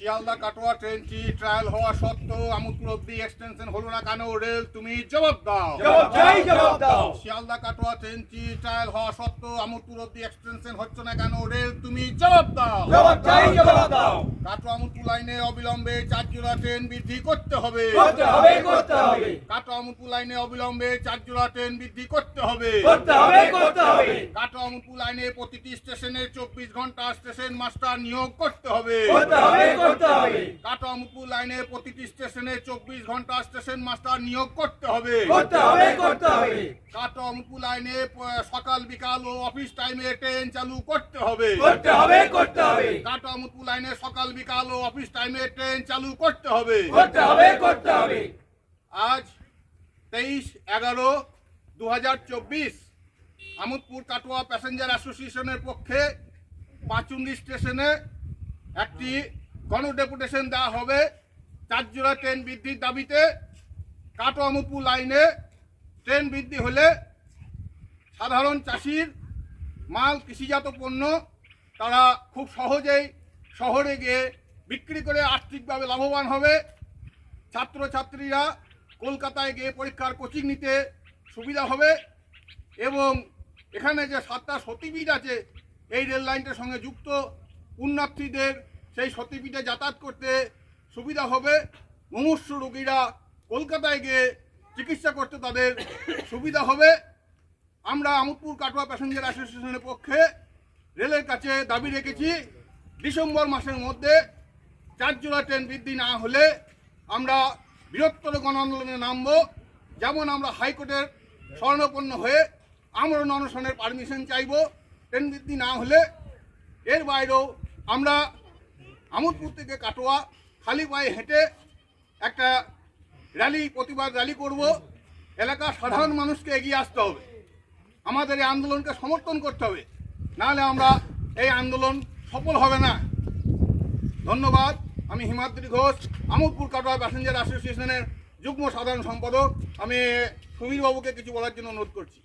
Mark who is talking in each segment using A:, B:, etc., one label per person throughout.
A: শিয়ালদা কাটোয়া ট্রেনটি ট্রায়াল হওয়া সত্ত্বেও আমুদপুর অব্দি এক্সটেনশন হলো না কেন? রেল তুমি জবাব দাও।
B: জবাব দাও
A: শিয়ালদা কাটোয়া ট্রেনটি ট্রায়াল হওয়া সত্ত্বেও আমুদপুর অব্দি এক্সটেনশন হচ্ছে না কেন? রেল তুমি জবাব দাও।
B: জবাব চাই জবাব দাও।
A: কাটোয়া আমুদপুর লাইনে অবিলম্বে চার জোড়া ট্রেন বৃদ্ধি করতে হবে।
B: করতে হবে করতে হবে।
A: কাটোয়া আমুদপুর লাইনে অবিলম্বে চার জোড়া ট্রেন বৃদ্ধি করতে হবে।
B: করতে হবে করতে হবে।
A: কাটোয়া আমুদপুর লাইনে প্রতিটি স্টেশনে চব্বিশ ঘণ্টা স্টেশন মাস্টার নিয়োগ করতে হবে।
B: করতে হবে করতে হবে।
A: আমুদপুর লাইনে প্রতিটি স্টেশনে চব্বিশ ঘণ্টা স্টেশন মাস্টার নিয়োগ করতে হবে।
B: করতে হবে করতে
A: লাইনে সকাল বিকাল ও অফিস টাইমে ট্রেন চালু করতে হবে।
B: করতে হবে করতে হবে।
A: আমুদপুর লাইনে সকাল বিকাল ও অফিস টাইমে ট্রেন চালু করতে হবে।
B: করতে হবে করতে হবে।
A: আজ তেইশ এগারো দু হাজার চব্বিশ আমোদপুর কাটোয়া প্যাসেঞ্জার অ্যাসোসিয়েশনের পক্ষে পাঁচুন্দি স্টেশনে একটি গণ ডেপুটেশন দেওয়া হবে। চারজোড়া ট্রেন বৃদ্ধির দাবিতে কাটোয়া আমোদপুর লাইনে ট্রেন বৃদ্ধি হলে সাধারণ চাষির মাল, কৃষিজাত পণ্য তারা খুব সহজেই শহরে গিয়ে বিক্রি করে আর্থিকভাবে লাভবান হবে। ছাত্রছাত্রীরা কলকাতায় গিয়ে পরীক্ষার কোচিং নিতে সুবিধা হবে এবং এখানে যে সাতটা সতীপীঠ আছে, এই রেল লাইনটার সঙ্গে যুক্ত পুণ্যার্থীদের সেই সতীপীঠে যাতায়াত করতে সুবিধা হবে। মুমূর্ষু রোগীরা কলকাতায় গিয়ে চিকিৎসা করতে তাদের সুবিধা হবে। আমরা আমোদপুর কাটোয়া প্যাসেঞ্জার অ্যাসোসিয়েশনের পক্ষে রেলের কাছে দাবি রেখেছি, ডিসেম্বর মাসের মধ্যে চার জোড়া ট্রেন বৃদ্ধি না হলে আমরা বৃহত্তর গণ আন্দোলনে নামব। যেমন আমরা হাইকোর্টের স্বর্ণপন্ন হয়ে আমরণ অনশনের পারমিশন চাইব। ট্রেন বৃদ্ধি না হলে এর বাইরেও আমরা আমোদপুর থেকে কাটোয়া, খালি পায়ে হেঁটে একটা র্যালি প্রতিবাদ র্যালি করব। এলাকার সাধারণ মানুষকে এগিয়ে আসতে হবে। আমাদের এই আন্দোলনকে সমর্থন করতে হবে। নাহলে আমরা এই আন্দোলন সফল হবে না। ধন্যবাদ। আমি হিমাদ্রি ঘোষ, আমোদপুর কাটোয়া প্যাসেঞ্জার অ্যাসোসিয়েশনের যুগ্ম সাধারণ সম্পাদক। আমি বাবুকে কিছু বলার জন্য অনুরোধ করছি।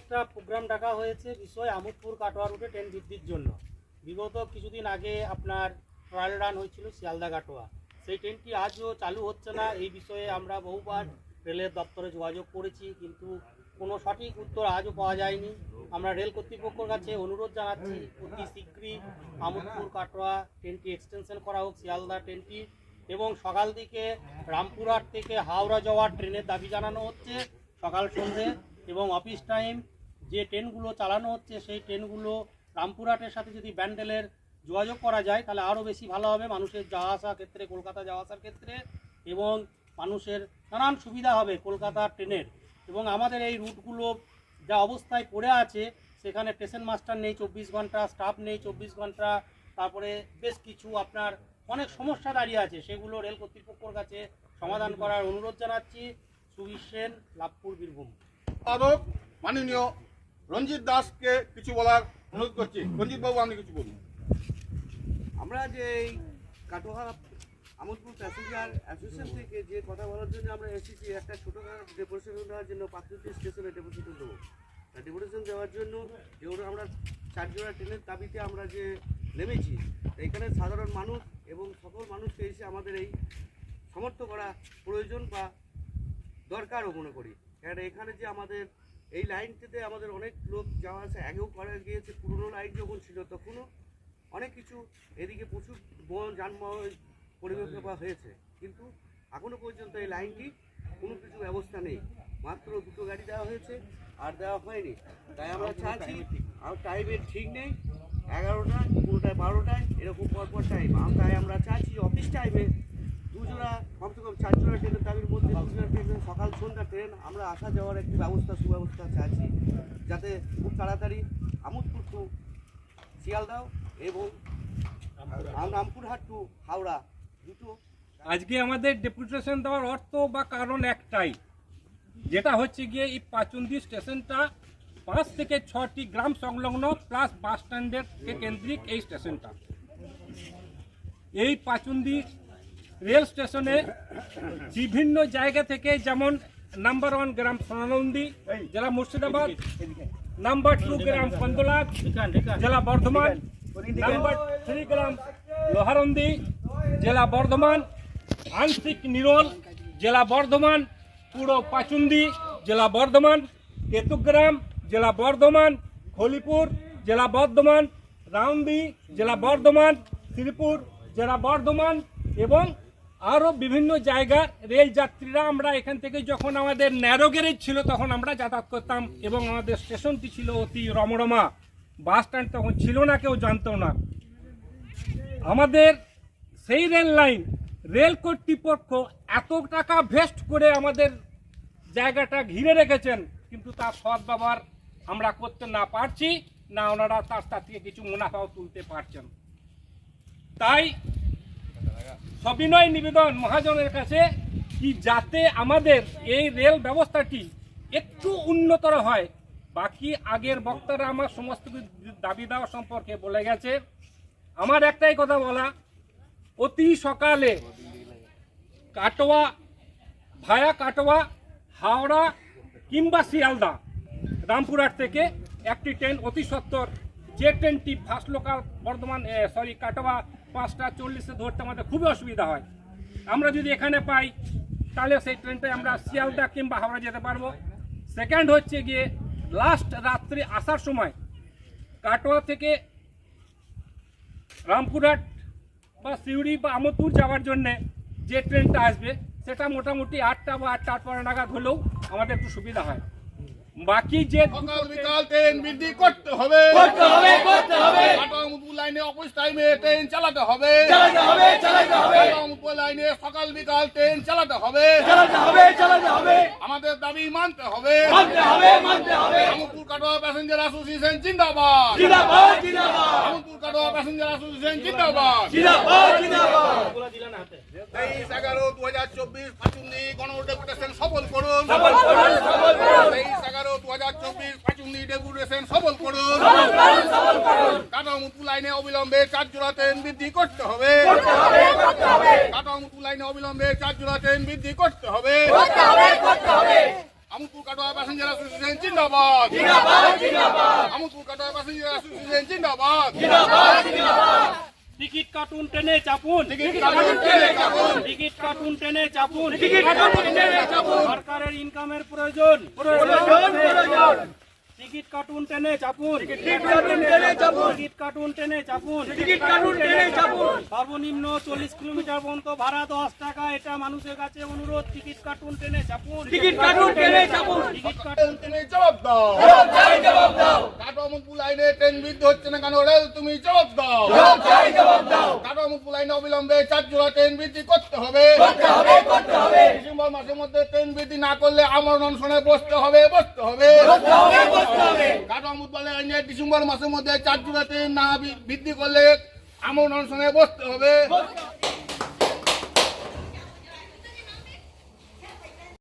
C: একটা প্রোগ্রাম ডাকা হয়েছে বিষয় আমোদপুর কাটোয়া রুটে ট্রেন বৃদ্ধির জন্য। বিগত কিছুদিন আগে আপনার ট্রায়াল রান হয়েছিল শিয়ালদা কাটোয়া সেই ট্রেনটি আজও চালু হচ্ছে না, এই বিষয়ে আমরা বহুবার রেলের দপ্তরে যোগাযোগ করেছি, কিন্তু কোনো সঠিক উত্তর আজও পাওয়া যায়নি। আমরা রেল কর্তৃপক্ষের কাছে অনুরোধ জানাচ্ছি, অতি শীঘ্রই আমোদপুর কাটোয়া ট্রেনটি এক্সটেনশন করা হোক, শিয়ালদা ট্রেনটি এবং সকাল দিকে রামপুরহাট থেকে হাওড়া যাওয়ার ট্রেনের দাবি জানানো হচ্ছে সকাল সন্ধে, এবং অফিস টাইম যে ট্রেনগুলো চালানো হচ্ছে, সেই ট্রেনগুলো রামপুরহাটের সাথে যদি ব্যান্ডেলের যোগাযোগ করা যায়, তাহলে আরও বেশি ভালো হবে। মানুষের যাওয়া আসা ক্ষেত্রে, কলকাতা যাওয়া আসার ক্ষেত্রে এবং মানুষের নানান সুবিধা হবে কলকাতার ট্রেনের। এবং আমাদের এই রুটগুলো যা অবস্থায় পড়ে আছে, সেখানে স্টেশন মাস্টার নেই, চব্বিশ ঘণ্টা, স্টাফ নেই, চব্বিশ ঘণ্টা। তারপরে বেশ কিছু আপনার অনেক সমস্যা দাঁড়িয়ে আছে, সেগুলো রেল কর্তৃপক্ষর কাছে সমাধান করার অনুরোধ জানাচ্ছি। সুবীর সেন, লাভপুর বীরভূম।
A: সম্পাদক মাননীয় রঞ্জিত দাসকে কিছু বলার অনুরোধ করছি। রঞ্জিত বাবু আপনি কিছু বলুন।
D: আমরা যে এই কাটোয়া আমোদপুর প্যাসেঞ্জার অ্যাসোসিয়েশন থেকে যে কথা বলার জন্য আমরা এসেছি একটা ছোটোখাটো ডেপুটেশন দেওয়ার জন্য পাঁচটি স্টেশনে ডেপুটেশন দেবো। ডেপুটেশন দেওয়ার জন্য যেগুলো আমরা চারজোড়া ট্রেনের দাবিতে আমরা যে নেমেছি এখানে সাধারণ মানুষ এবং সকল মানুষকে এসে আমাদের এই সমর্থ করা প্রয়োজন বা দরকারও মনে করি। কারণ এখানে যে আমাদের এই লাইনটিতে আমাদের অনেক লোক যাওয়া আসা আগেও করা গিয়েছে পুরনো লাইন যখন ছিল তখনও অনেক কিছু এদিকে প্রচুর বন যানবাহন পরিবেশ করা হয়েছে। কিন্তু এখনও পর্যন্ত এই লাইনটি কোনো কিছু ব্যবস্থা নেই। মাত্র দুটো গাড়ি দেওয়া হয়েছে আর দেওয়া হয়নি। তাই আমরা চাচ্ছি আর টাইমের ঠিক নেই। এগারোটা কোনোটায় বারোটায় এরকম পরপর টাইম তাই আমরা চাচ্ছি অফিস টাইমে দুজোড়া কমসে কম চার জোড়া ট্রেনের দাবির মধ্যে দুজোড়া ট্রেন সকাল সন্ধ্যা ট্রেন আমরা আসা যাওয়ার একটি ব্যবস্থা সুব্যবস্থা চাচ্ছি যাতে খুব তাড়াতাড়ি আমোদপুর টু শিয়ালদাও এবং রাম- রামপুরহাট টু হাওড়া দুটো
E: আজকে আমাদের ডেপুটেশন দেওয়ার অর্থ বা কারণ একটাই। যেটা হচ্ছে গিয়ে এই পাচুন্দি স্টেশনটা পাঁচ থেকে ছটি গ্রাম সংলগ্ন প্লাস বাস স্ট্যান্ডের কেন্দ্রিক এই স্টেশনটা। এই পাচুন্দি রেল স্টেশনে বিভিন্ন জায়গা থেকে যেমন নাম্বার ওয়ান গ্রাম সোনানন্দী, জেলা মুর্শিদাবাদ, নাম্বার টু গ্রাম পন্দলাক জেলা বর্ধমান, নাম্বার থ্রি গ্রাম লোহারন্দি, জেলা বর্ধমান, আংশিক নিরোল, জেলা বর্ধমান, পুরো পাচুন্দি, জেলা বর্ধমান, কেতুগ্রাম, জেলা বর্ধমান, খলিপুর, জেলা বর্ধমান রাউন্দি জেলা বর্ধমান, শ্রীপুর, জেলা বর্ধমান এবং আরও বিভিন্ন জায়গার রেল যাত্রীরা আমরা এখান থেকে যখন আমাদের ন্যারো ছিল তখন আমরা যাতায়াত করতাম এবং আমাদের স্টেশনটি ছিল অতি রমরমা। বাস স্ট্যান্ড তখন ছিল না, কেউ জানতো না। আমাদের সেই রেল লাইন, রেল কর্তৃপক্ষ এত টাকা ভেস্ট করে আমাদের জায়গাটা ঘিরে রেখেছেন, কিন্তু তার সদ্ব্যবহার আমরা করতে না পারছি, না ওনারা তার তার থেকে কিছু মুনাফাও তুলতে পারছেন। তাই সবিনয় নিবেদন মহাজনের কাছে কি যাতে আমাদের এই রেল ব্যবস্থাটি একটু উন্নতর হয়। বাকি আগের বক্তারা আমার সমস্ত দাবি দেওয়া সম্পর্কে বলে গেছে। আমার একটাই কথা বলা, অতি সকালে কাটোয়া, ভায়া কাটোয়া, হাওড়া কিংবা শিয়ালদা, রামপুরহাট থেকে একটি ট্রেন অতি সত্তর, যে ট্রেনটি first local Bardhaman sorry Katwa পাঁচটা চল্লিশে ধরতে আমাদের খুবই অসুবিধা হয়। আমরা যদি এখানে পাই, তাহলে সেই ট্রেনটায় আমরা শিয়ালদা কিংবা হাওড়া যেতে পারব। সেকেন্ড হচ্ছে গিয়ে লাস্ট রাত্রে আসার সময় কাটোয়া থেকে রামপুরহাট বা সিউড়ি বা আমোদপুর যাওয়ার জন্যে যে ট্রেনটা আসবে, সেটা মোটামুটি আটটা বা আটটা আট নাগাদ হলেও আমাদের একটু সুবিধা হয়। বাকি যে
A: সকাল বিকাল ট্রেন বৃদ্ধি করতে হবে।
B: করতে হবে করতে হবে।
A: কাটোয়ামুদপুর লাইনে অফিস টাইমে ট্রেন চালাতে হবে।
B: চালাতে হবে চালাতে হবে।
A: কাটোয়ামুদপুর লাইনে সকাল বিকাল ট্রেন চালাতে হবে।
B: চালাতে হবে চালাতে হবে।
A: আমাদের দাবি মানতে হবে।
B: মানতে হবে মানতে হবে।
A: আমুদপুর কাটোয়া প্যাসেঞ্জার অ্যাসোসিয়েশন জিন্দাবাদ।
B: জিন্দাবাদ
A: কাটোয়া প্যাসেঞ্জার অ্যাসোসিয়েশন জিন্দাবাদ।
B: জিন্দাবাদ জিন্দাবাদ।
A: তেইশ এগারো দু হাজার চব্বিশ পাচুন্দি গণ ডেপুটেশন সফল করুন।
B: সফল করুন সফল করুন
A: তেইশ এগারো দু হাজার চব্বিশ পাচুন্দি সফল করুন।
B: সফল করুন
A: কাটোয়ামুদপুর লাইনে অবিলম্বে চার জোড়া ট্রেন বৃদ্ধি করতে হবে। কাটোয়ামুদপুর লাইনে অবিলম্বে চার জোড়া ট্রেন বৃদ্ধি করতে হবে। আমুদপুর কাটোয়া প্যাসেঞ্জার অ্যাসোসিয়েশন জিন্দাবাদ।
B: জিন্দাবাদ
A: কাটোয়া প্যাসেঞ্জার অ্যাসোসিয়েশন জিন্দাবাদ।
C: টিকিট কাটুন ট্রেনে চাপুন।
A: টিকিট কাটুন ট্রেনে চাপুন।
C: টিকিট কাটুন ট্রেনে চাপুন।
B: টিকিট কাটুন ট্রেনে চাপুন।
C: সরকারের ইনকামের প্রয়োজন।
B: প্রয়োজন প্রয়োজন।
C: টিকিট কাটুন ট্রেনে চাপুন।
B: টিকিট কাটুন ট্রেনে চাপুন।
C: টিকিট কাটুন ট্রেনে চাপুন।
B: টিকিট কাটুন ট্রেনে চাপুন।
C: সর্বনিম্ন চল্লিশ কিলোমিটার পর্যন্ত ভাড়া দশ টাকা এটা মানুষের কাছে অনুরোধ। টিকিট কাটুন ট্রেনে চাপুন।
B: টিকিট কাটুন ট্রেনে চাপুন।
C: টিকিট কাটুন
A: তুমি জবাব দাও।
B: চাই জবাব দাও।
A: কাটোয়ামুদপুর লাইনে ট্রেন বৃদ্ধি হচ্ছে না কেন রেল? তুমি জবাব দাও।
B: চাই জবাব দাও।
A: কাটোয়ামুদপুর লাইনে অবিলম্বে চার জোড়া ট্রেন বৃদ্ধি করতে হবে।
B: করতে হবে করতে হবে।
A: ডিসেম্বর মাসের মধ্যে ট্রেন বৃদ্ধি না করলে আমরণ অনশনে বসতে হবে বসতে হবে। ডিসেম্বর মাসের মধ্যে চার জোড়া না বৃদ্ধি করলে আমার অনশনে বসতে হবে।